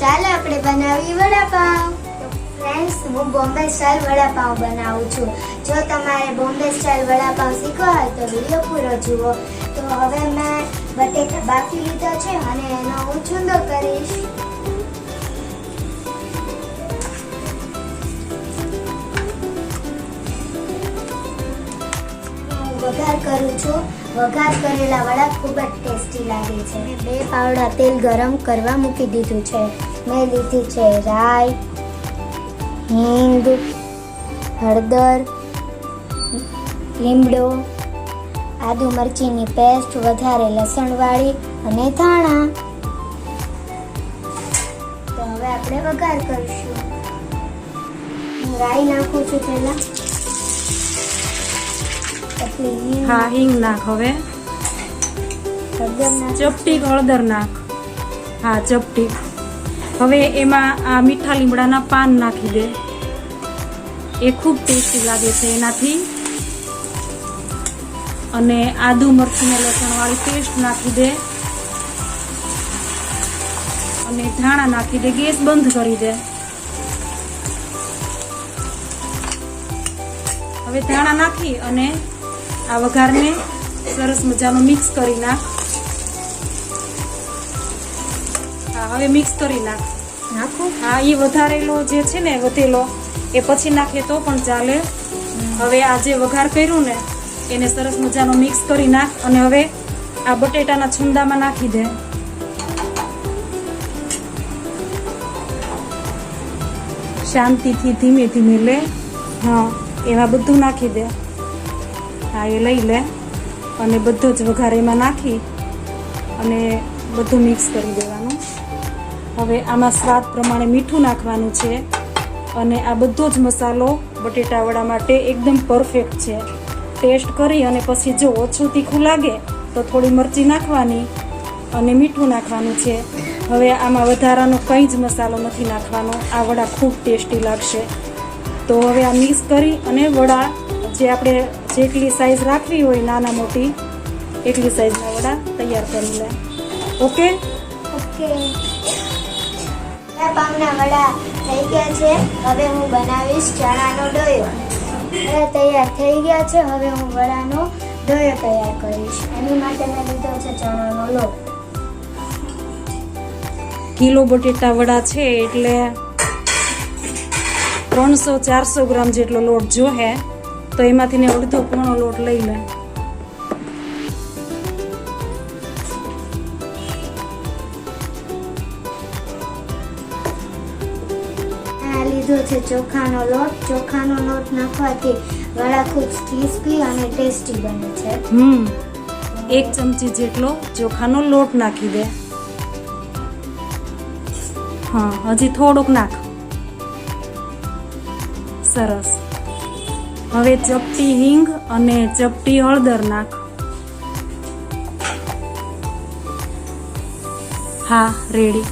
ચાલો આપણે બનાવી વડાપાવ. ફ્રેન્ડ્સ હું બોમ્બે સ્ટાઇલ વડાપાવ બનાવું છું. જો તમારે બોમ્બે સ્ટાઇલ વડાપાવ શીખવા હોય તો વીડિયો પૂરો જુઓ. તો હવે મેં બટેટા બાફી લીધો છે અને એનો હું ચૂંદો કરીશ. વઘાર કરું છું. વઘાર કરેલા વડા ખૂબ જ ટેસ્ટી લાગે છે. બે પાવડા તેલ ગરમ કરવા મૂકી દીધું છે. મેં લીધી છે રાઈ, હિંગ, હળદર, લીમડો, આદુ મરચીની પેસ્ટ, વધારે લસણવાળી અને ધાણા. તો હવે આપણે વઘાર કરીશું. હું રાઈ નાખું છું પહેલા. હા હિંગ નાખ હવે. ચપટી હળદર નાખ. હા ચપટી. હવે એમાં આ મીઠા લીમડાના પાન નાખી દે. એ ખૂબ ટેસ્ટી લાગે છે એનાથી. અને આદુ મરચી ને લસણ વાળી પેસ્ટ નાખી દે. અને ધાણા નાખી દે ગેસ બંધ કરી દે. હવે ધાણા નાખી અને આ વઘારને સરસ મજાનો મિક્સ કરી નાખ. હા હવે મિક્સ કરી નાખ. નાખું. હા એ વધારેલો જે છે ને વધેલો એ પછી નાખે તો પણ ચાલે. હવે આ જે વઘાર કર્યું ને એને સરસ મજાનો મિક્સ કરી નાખ અને હવે આ બટેટાના છુંદામાં નાખી દે. શાંતિથી ધીમે ધીમે લે. હા એમાં બધું નાખી દે. હા એ લઈ લે અને બધો જ વઘાર એમાં નાખી અને બધું મિક્સ કરી દેવાનું. હવે આમાં સ્વાદ પ્રમાણે મીઠું નાખવાનું છે અને આ બધો જ મસાલો બટેટા વડા માટે એકદમ પરફેક્ટ છે. ટેસ્ટ કરી અને પછી જો ઓછું તીખું લાગે તો થોડી મરચી નાખવાની અને મીઠું નાખવાનું છે. હવે આમાં વધારાનો કંઈ જ મસાલો નથી નાખવાનો. આ વડા ખૂબ ટેસ્ટી લાગશે. તો હવે આ મિક્સ કરી અને વડા જે આપણે જેટલી સાઈઝ રાખવી હોય નાના મોટી એટલી સાઈઝના વડા તૈયાર કરી લે. ઓકે ઓકે પાવના વડા થઈ ગયા છે. હવે હું બનાવીશ ચણાનો ડોયો. વડા તૈયાર થઈ ગયા છે. હવે હું વડાનો ડોયો તૈયાર કરીશ. એની માટે મેં લીધો છે ચણાનો લોટ. કિલો બટેટા વડા છે એટલે ત્રણસો ચારસો ગ્રામ જેટલો લોટ જોહે તો એમાંથી ને અડધો પોણો લોટ લઈ લે. લીધો છે ચોખાનો લોટ. ચોખાનો લોટ નાખવાથી વડા ખૂબ ક્રિસ્પી અને ટેસ્ટી બને છે. હમ એક ચમચી જેટલો ચોખાનો લોટ નાખી દે. હા હજી થોડુંક નાખ. સરસ. હવે ચપટી હિંગ અને ચપટી હળદર નાખ. હા રેડી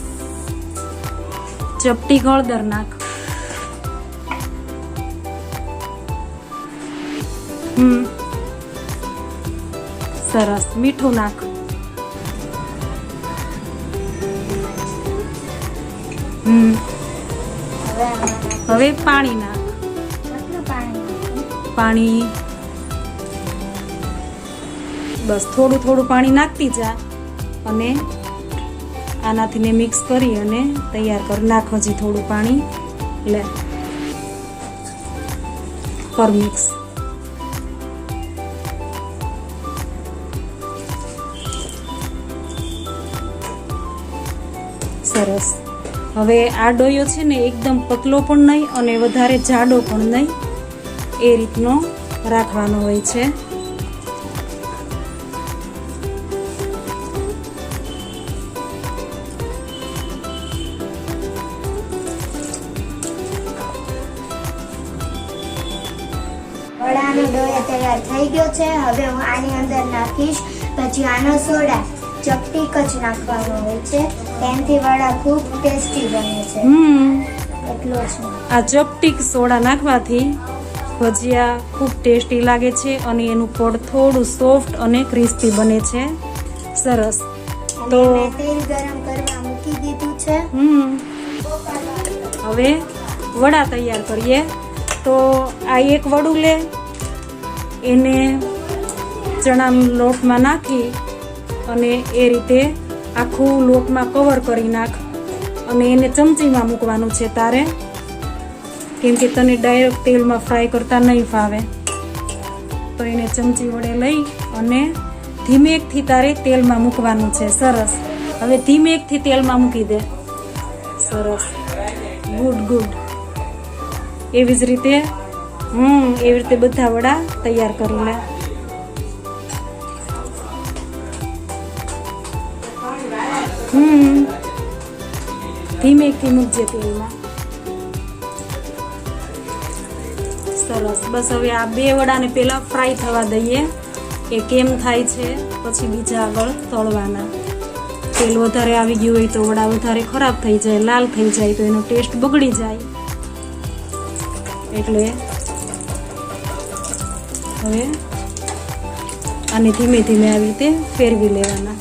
ચપટી હળદર નાખ. હમ. સરસ, મીઠું નાખ. હમ. હવે પાણી નાખ? પાણી? બસ, થોડું થોડું પાણી નાખતી જા અને આનાથી ને મિક્સ કરી અને તૈયાર કરી. નાખ હજી થોડું પાણી. લે. કર મિક્સ સરસ. હવે આ ડોયો છે ને એકદમ પતલો પણ નહીં અને વધારે જાડો પણ નહીં. એ રીતનો રાખવાનો હોય છે. વડાનો ડોયો તૈયાર થઈ ગયો છે. હવે હું આની અંદર નાખીશ. પછી આનો સોડા ચપટીક જ નાખવાનો હોય છે. તેનાથી વડા ખૂબ ટેસ્ટી બને છે. હમ. એટલો જ. આ ચપટીક સોડા નાખવાથી ભજીયા ખૂબ ટેસ્ટી લાગે છે અને એનું પડ થોડું સોફ્ટ અને ક્રિસ્પી બને છે. સરસ. તો તેલ ગરમ કરવા મૂકી દીધું છે. હવે વડા તૈયાર કરીએ. તો આ એક વડું લે. એને ચણાના લોટમાં નાખી અને એ રીતે આખું લોટમાં કવર કરી નાખ. અને એને ચમચીમાં મૂકવાનું છે તારે. કેમ કે તને ડાયરેક્ટ તેલમાં ફ્રાય કરતા નહીં ફાવે. તો એને ચમચી વડે લઈ અને ધીમેકથી તારે તેલમાં મૂકવાનું છે. સરસ. હવે ધીમેકથી તેલમાં મૂકી દે. સરસ. ગુડ ગુડ એવી જ રીતે, હમ, એવી રીતે બધા વડા તૈયાર કરી લે. હમ. ધીમેકથી મૂકજે તેલમાં. સરસ. બસ હવે આ બે વડાને પહેલાં ફ્રાય થવા દઈએ. એ કેમ થાય છે, પછી બીજા આગળ તળવાના. તેલ વધારે આવી ગયું હોય તો વડા વધારે ખરાબ થઈ જાય, લાલ થઈ જાય, તો એનો ટેસ્ટ બગડી જાય. એટલે હવે આને ધીમે ધીમે આવી રીતે ફેરવી લેવાના.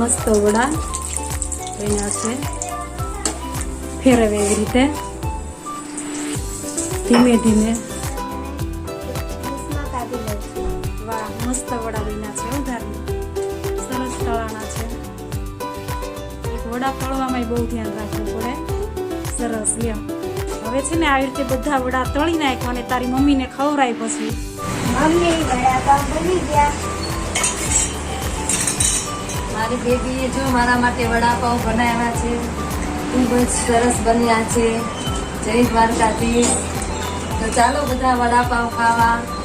મસ્ત વડા. છે ફેરવે એવી રીતે ધીમે ધીમે વાહ મસ્ત વડા બન્યા છે ઉધાર સરસ તળાણા છે. વડા તળવામાં બહુ ધ્યાન રાખવું પડે. સરસ એમ હવે છે ને આવી રીતે બધા વડા તળી નાખ તારી મમ્મીને ખવડાય પછી. મમ્મી ગયા. મારી બેબીએ જો મારા માટે વડાપાઉં બનાવ્યા છે, ખૂબ જ સરસ બન્યા છે. જય દ્વારકાધીશ. તો ચાલો બધા વડાપાઉં ખાવા.